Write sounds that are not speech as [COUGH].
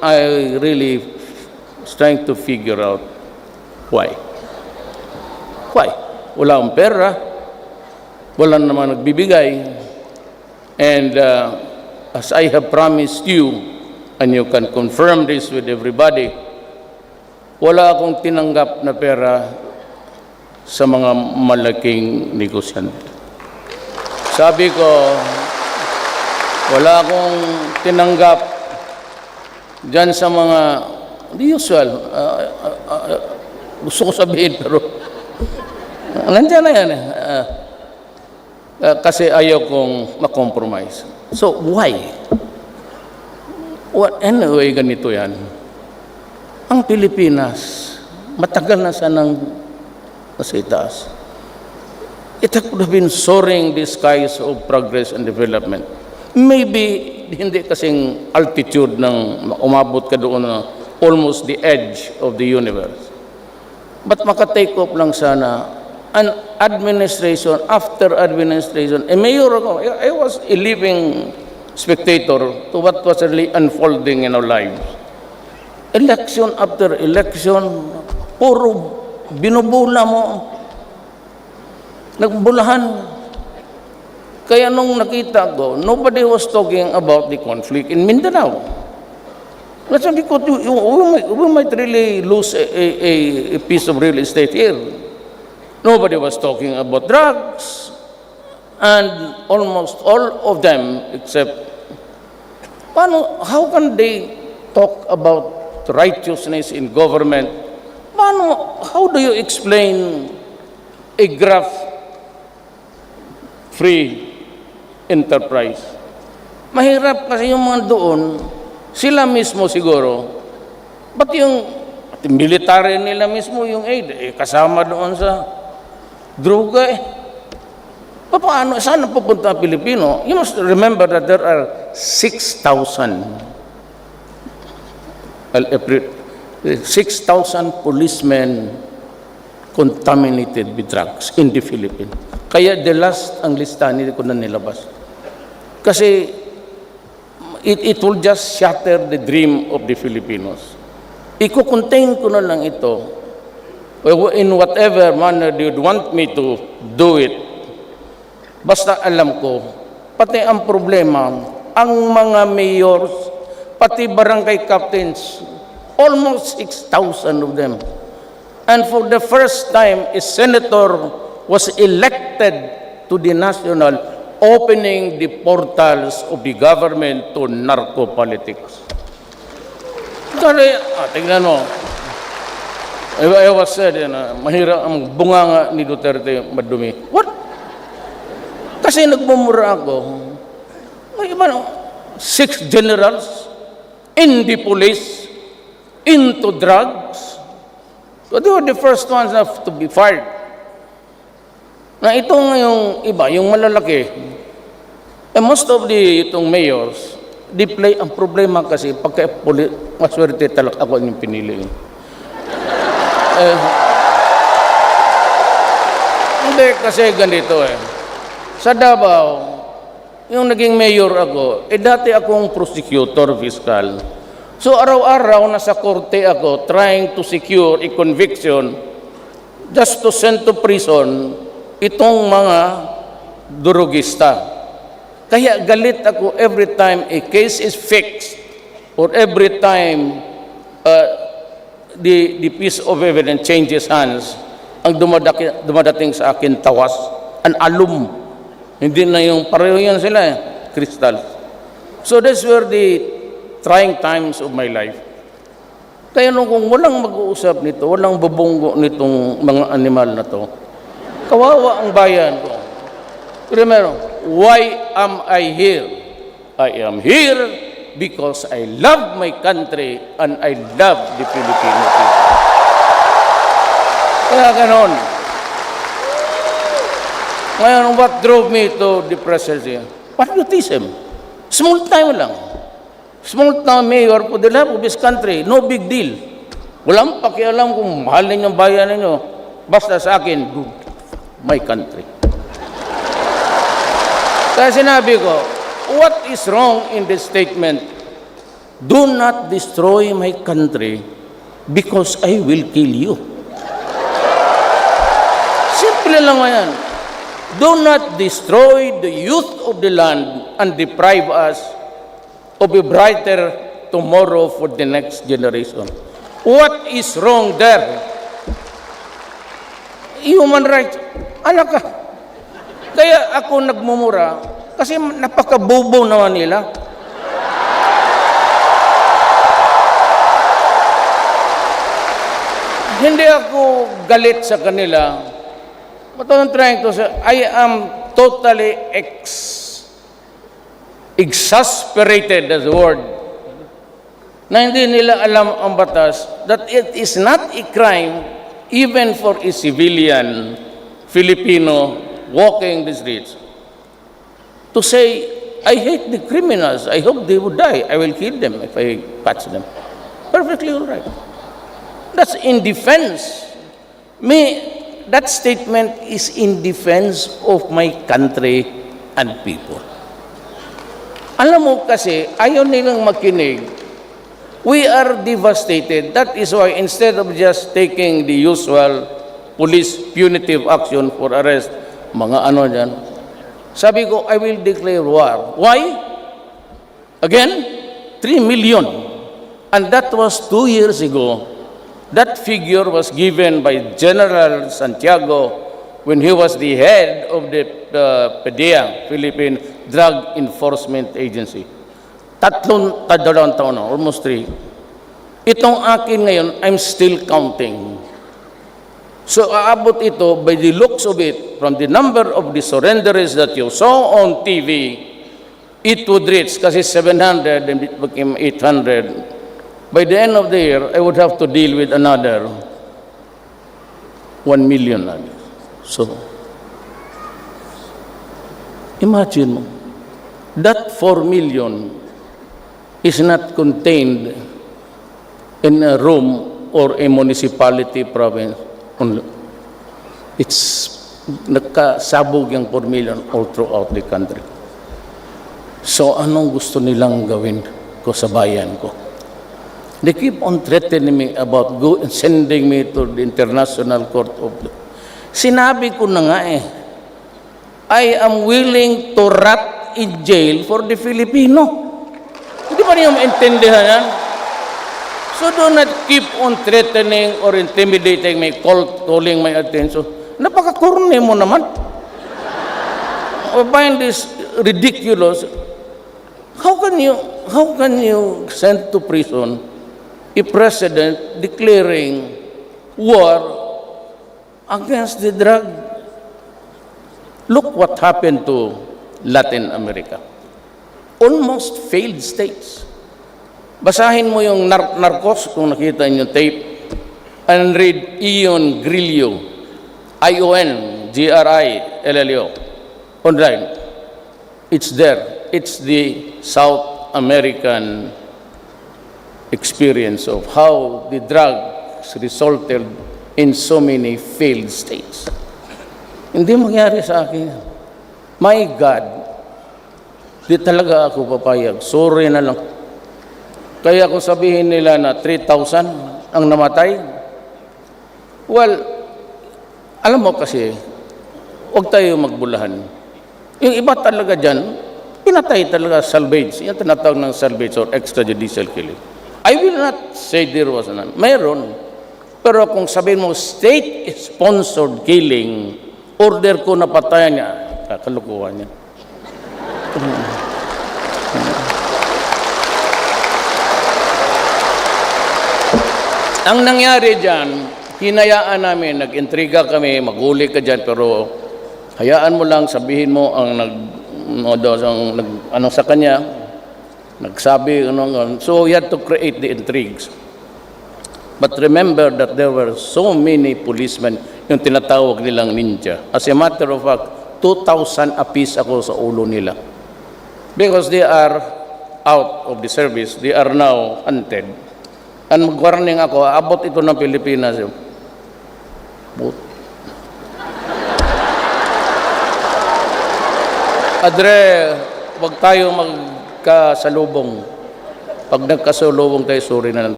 I really was trying to figure out why. Why? Wala akong pera. Wala naman nagbibigay. And uh, as I have promised you, and you can confirm this with everybody, wala akong tinanggap na pera sa mga malaking negosyante. Sabi ko, wala akong tinanggap dyan sa mga, the usual, uh, uh, uh, gusto ko sabihin pero [LAUGHS] nandiyan na yan. Uh, uh, kasi ayaw kong makompromise. So, why? What, anyway, ganito yan. Ang Pilipinas, matagal na sanang nasa itaas. It could have been soaring the skies of progress and development. Maybe hindi kasing altitude ng umabot ka doon na almost the edge of the universe. But makatake off lang sana an administration after administration. A mayor ako, I I was a living spectator to what was really unfolding in our lives. Election after election, puro binubula mo. Nagbulahan. Kaya nung nakita ko, nobody was talking about the conflict in Mindanao. You, we, might, we might really lose a, a, a piece of real estate here. Nobody was talking about drugs. And almost all of them, except, paano, how can they talk about righteousness in government? Paano, how do you explain a graph free enterprise. Mahirap kasi yung mga doon, sila mismo siguro, ba't yung at military nila mismo, yung aid, eh, kasama doon sa droga eh. Paano, saan pupunta ang Pilipino? You must remember that there are 6,000 Well, April- 6,000 policemen contaminated with drugs in the Philippines. Kaya the last ang listahan ko na nilabas. Kasi it, it will just shatter the dream of the Filipinos. Iko-contain ko na lang ito in whatever manner you'd want me to do it. Basta alam ko, pati ang problema, ang mga mayors, pati barangay captains, almost 6,000 of them. And for the first time, a senator was elected to the national, opening the portals of the government to narco politics. Kasi, ah, tingnan mo, I, I was said, yun, ah, mahirap ang bunganga ni Duterte madumi. What? Kasi nagmumura ako, may iba, six generals in the police, into drugs. So they were the first ones to be fired. Na ito yung iba, yung malalaki, eh, most of the itong mayors, di play ang problema kasi pagka maswerte talaga ako yung pinili. [LAUGHS] Eh, hindi kasi ganito eh. Sa Davao, yung naging mayor ako, eh dati akong prosecutor fiscal. So araw-araw nasa korte ako trying to secure a conviction just to send to prison itong mga durugista. Kaya galit ako every time a case is fixed or every time uh, the, the piece of evidence changes hands, ang dumadaki, dumadating sa akin tawas, an alum. Hindi na yung pareho yan sila eh, crystal. So these were the trying times of my life. Kaya nung kung walang mag-uusap nito, walang bubunggo nitong mga animal na to, kawawa ang bayan ko. Remember, why am I here? I am here because I love my country and I love the Filipino people. Kaya ganon. Ngayon, what drove me to the presidency? Patriotism. Small time lang. Small town mayor for the love of this country. No big deal. Walang pakialam kung mahalin yung bayan ninyo. Basta sa akin, good. My country. Kaya sinabi ko, what is wrong in this statement Do not destroy my country because I will kill you. Simple lang yan. Do not destroy the youth of the land and deprive us of a brighter tomorrow for the next generation. What is wrong there? Human rights. Anak ka. Kaya ako nagmumura kasi napakabobo naman nila. Hindi ako galit sa kanila. What I'm trying to say, I am totally ex exasperated, that's the word, na hindi nila alam ang batas, that it is not a crime even for a civilian Filipino walking the streets to say, I hate the criminals, I hope they would die, I will kill them if I catch them. Perfectly all right. That's in defense. Me, that statement is in defense of my country and people. Alam mo kasi, ayaw nilang makinig. We are devastated. That is why instead of just taking the usual police punitive action for arrest, mga ano dyan, sabi ko, I will declare war. Why? Again, 3 million. And that was two years ago. That figure was given by General Santiago when he was the head of the uh, PDEA, Philippine Drug Enforcement Agency. Tatlong, dalawang taon almost three. Itong akin ngayon, I'm still counting. So aabot ito by the looks of it, from the number of the surrenderies that you saw on TV, it would reach, kasi 700 and it became 800. By the end of the year, I would have to deal with another 1 million. So, imagine mo, that 4 million is not contained in a room or a municipality province. It's nakasabog yung 4 million all throughout the country. So anong gusto nilang gawin ko sa bayan ko? They keep on threatening me about go, sending me to the International Court of Law. Sinabi ko na nga eh, I am willing to rot in jail for the Filipino. Hindi ba niyo maintindihan yan? So do not keep on threatening or intimidating me, call, calling my attention. Napaka-corny mo naman. I [LAUGHS] find this ridiculous. How can you how can you send to prison a president declaring war against the drug? Look what happened to Latin America. Almost failed states. Basahin mo yung nar- narcos kung nakita niyo tape and read Ion Grillo, I-O-N, G-R-I-L-L-O, online. It's there. It's the South American experience of how the drugs resulted in so many failed states. Hindi mangyari sa akin. My God, di talaga ako papayag. Sorry na lang. Kaya kung sabihin nila na 3,000 ang namatay, well, alam mo kasi, huwag tayo magbulahan. Yung iba talaga dyan, pinatay talaga salvage. Yan tinatawag ng salvage or extrajudicial killing. I will not say there was none. Meron. Pero kung sabihin mo, state-sponsored killing, order ko na patayan niya, kakalukuhan niya. Ang nangyari dyan, hinayaan namin, nag-intriga kami, maguli ka dyan, pero hayaan mo lang, sabihin mo ang nag, ang, nag, ano sa kanya, nagsabi, ano, ano. so you had to create the intrigues. But remember that there were so many policemen, yung tinatawag nilang ninja. As a matter of fact, 2,000 apiece ako sa ulo nila. Because they are out of the service, they are now hunted. And mag-warning ako, abot ito ng Pilipinas. But, Adre, wag tayo magkasalubong. Pag nagkasulubong tayo, sorry na lang.